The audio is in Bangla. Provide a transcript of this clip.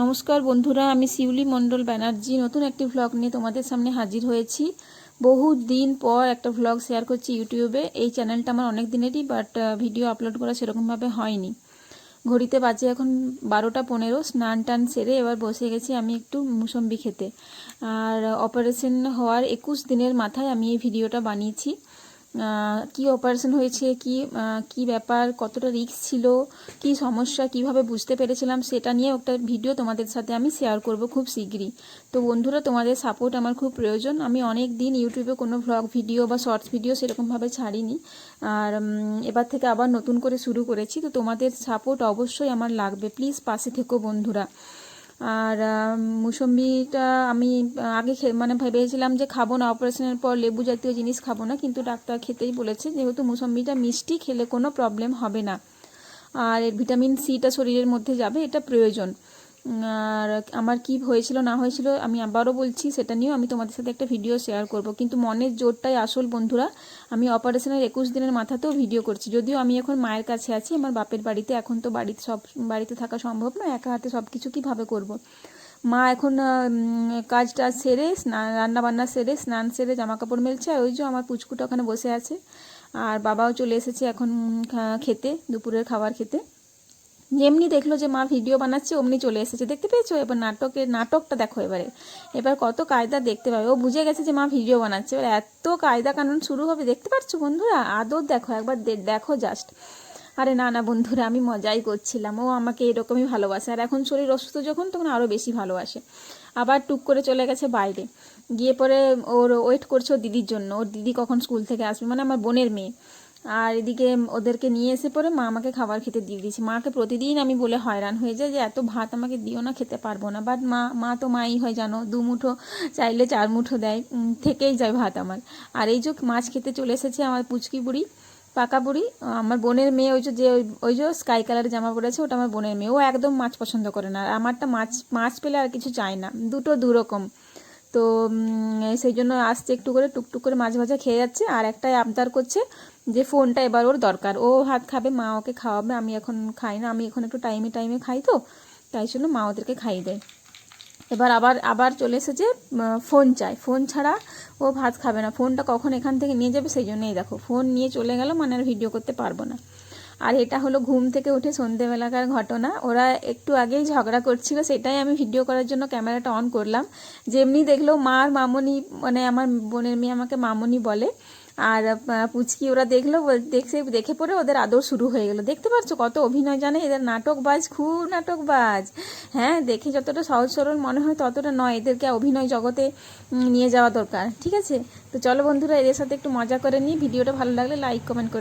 নমস্কার বন্ধুরা, আমি শিউলি মণ্ডল ব্যানার্জি। নতুন একটি ভ্লগ নিয়ে তোমাদের সামনে হাজির হয়েছি। বহু দিন পর একটা ভ্লগ শেয়ার করছি ইউটিউবে। এই চ্যানেলটা আমার অনেক দিনেরই বাট ভিডিও আপলোড করা সেরকমভাবে হয়নি। ঘড়িতে বাজে এখন বারোটা পনেরো, স্নান টান সেরে এবার বসে গেছি আমি একটু মুসম্বি খেতে। আর অপারেশন হওয়ার একুশ দিনের মাথায় আমি এই ভিডিওটা বানিয়েছি। কি অপারেশন হয়েছে, কি কি ব্যাপার, কতটা রিস্ক ছিল, কি সমস্যা, কীভাবে বুঝতে পেরেছিলাম, সেটা নিয়ে একটা ভিডিও তোমাদের সাথে আমি শেয়ার করব খুব শীঘ্রই। তো বন্ধুরা, তোমাদের সাপোর্ট আমার খুব প্রয়োজন। আমি অনেক দিন ইউটিউবে কোনো ভ্লগ ভিডিও বা শর্টস ভিডিও সেরকমভাবে ছাড়িনি। আর এবার থেকে আবার নতুন করে শুরু করেছি। তো তোমাদের সাপোর্ট অবশ্যই আমার লাগবে। প্লিজ পাশে থেকো বন্ধুরা। আর মুসম্বিটা আমি আগে মানে ভেবেছিলাম যে খাব না অপারেশনের পর লেবু জাতীয় জিনিস খাব না, কিন্তু ডাক্তার খেতেই বলেছে, যেহেতু মুসম্বিটা মিষ্টি, খেলে কোনো প্রবলেম হবে না। আর ভিটামিন সিটা শরীরের মধ্যে যাবে, এটা প্রয়োজন। আর আমার কি হয়েছিল না হয়েছিল আমি আবারও বলছি সেটা নিয়েও আমি তোমাদের সাথে একটা ভিডিও শেয়ার করব। কিন্তু মনের জোরটাই আসল বন্ধুরা আমি অপারেশনের একুশ দিনের মাথাতেও ভিডিও করছি। যদিও আমি এখন মায়ের কাছে আছি আমার বাপের বাড়িতে এখন তো বাড়িতে সব বাড়িতে থাকা সম্ভব না একা হাতে সব কিছু কীভাবে করব। মা এখন আহ, উম, কাজ টাজ সেরে স্নান রান্না বান্না সেরে স্নান সেরে জামা কাপড় মেলছে আর ওই যে আমার পুচকুটা ওখানে বসে আছে। আর বাবাও চলে এসেছে এখন খেতে দুপুরের খাবার খেতে। যেমনি দেখল যে মা ভিডিও বানাচ্ছে, অমনি চলে এসেছে। দেখতে পেয়েছ? এবার নাটকের, নাটকটা দেখো এবারে। এবার কত কায়দা দেখতে পাবে। ও বুঝে গেছে যে মা ভিডিও বানাচ্ছে। এবার এত কায়দা কানুন শুরু হবে, দেখতে পাচ্ছ বন্ধুরা? আদর দেখো, একবার দেখো জাস্ট আরে না না বন্ধুরা, আমি মজাই করছিলাম। ও আমাকে এরকমই ভালোবাসে। আর এখন শরীর অসুস্থ যখন, তখন আরও বেশি ভালোবাসে। আবার টুক করে চলে গেছে বাইরে। গিয়ে পরে ওর ওয়েট করছে ওর দিদির জন্য। ওর দিদি কখন স্কুল থেকে আসবে? মানে আমার বোনের মেয়ে। আর এদিকে ওদেরকে নিয়ে এসে পরে মা আমাকে খাবার খেতে দিয়ে দিয়েছে। মাকে প্রতিদিন আমি বলে হয়রান হয়ে যায় যে, এত ভাত আমাকে দিও না, খেতে পারব না। বাট মা মা তো মাই হয় জানো, দু মুঠো চাইলে চার মুঠো দেয়। থেকেই যায় ভাত আমার। আর এই যে মাছ খেতে চলে এসেছে আমার পুচকি বুড়ি, পাকা বুড়ি, আমার বোনের মেয়ে ওই যে ওই- যে স্কাই কালারের জামা পরেছে, ওটা আমার বোনের মেয়ে। ও একদম মাছ পছন্দ করে না। আর আমারটা মাছ মাছ পেলে আর কিছু চায় না। দুটো দুরকম। তো সেই জন্য আসছে একটু করে, টুকটুক করে মাছ ভাজা খেয়ে যাচ্ছে। আর একটাই আবদার করছে যে ফোনটা এবার ওর দরকার। ও হাত খাবে, মা ওকে খাওয়াবে, আমি এখন খাই না। আমি এখন একটু টাইমে টাইমে খাই তো, তাই জন্য মা ওদেরকে খাইয়ে দেয়। এবার আবার আবার চলে এসেছে ফোন চাই। ফোন ছাড়া ও ভাত খাবে না। ফোনটা কখন এখান থেকে নিয়ে যাবে সেই জন্যই দেখো, ফোন নিয়ে চলে গেল মানে আর ভিডিও করতে পারব না। আর এটা হলো ঘুম থেকে উঠে সন্ধেবেলাকার ঘটনা। ওরা একটু আগেই ঝগড়া করছিল, সেটাই আমি ভিডিও করার জন্য ক্যামেরাটা অন করলাম। যেমনি দেখল মা মামনি মানে আমার বোনের মেয়ে আমাকে মামনি বলে আর পুচকি ওরা দেখল দেখে দেখে পরে ওদের আদর শুরু হয়ে গেলো। দেখতে পাচ্ছ কত অভিনয় জানে? এদের নাটকবাজ, খুব নাটকবাজ। হ্যাঁ দেখে যতটা সহজ সরল মনে হয় ততটা নয়। এদেরকে অভিনয় জগতে নিয়ে যাওয়া দরকার। ঠিক আছে? তো চলো বন্ধুরা, এদের সাথে একটু মজা করে নিই। ভিডিওটা ভালো লাগলে লাইক, কমেন্ট করে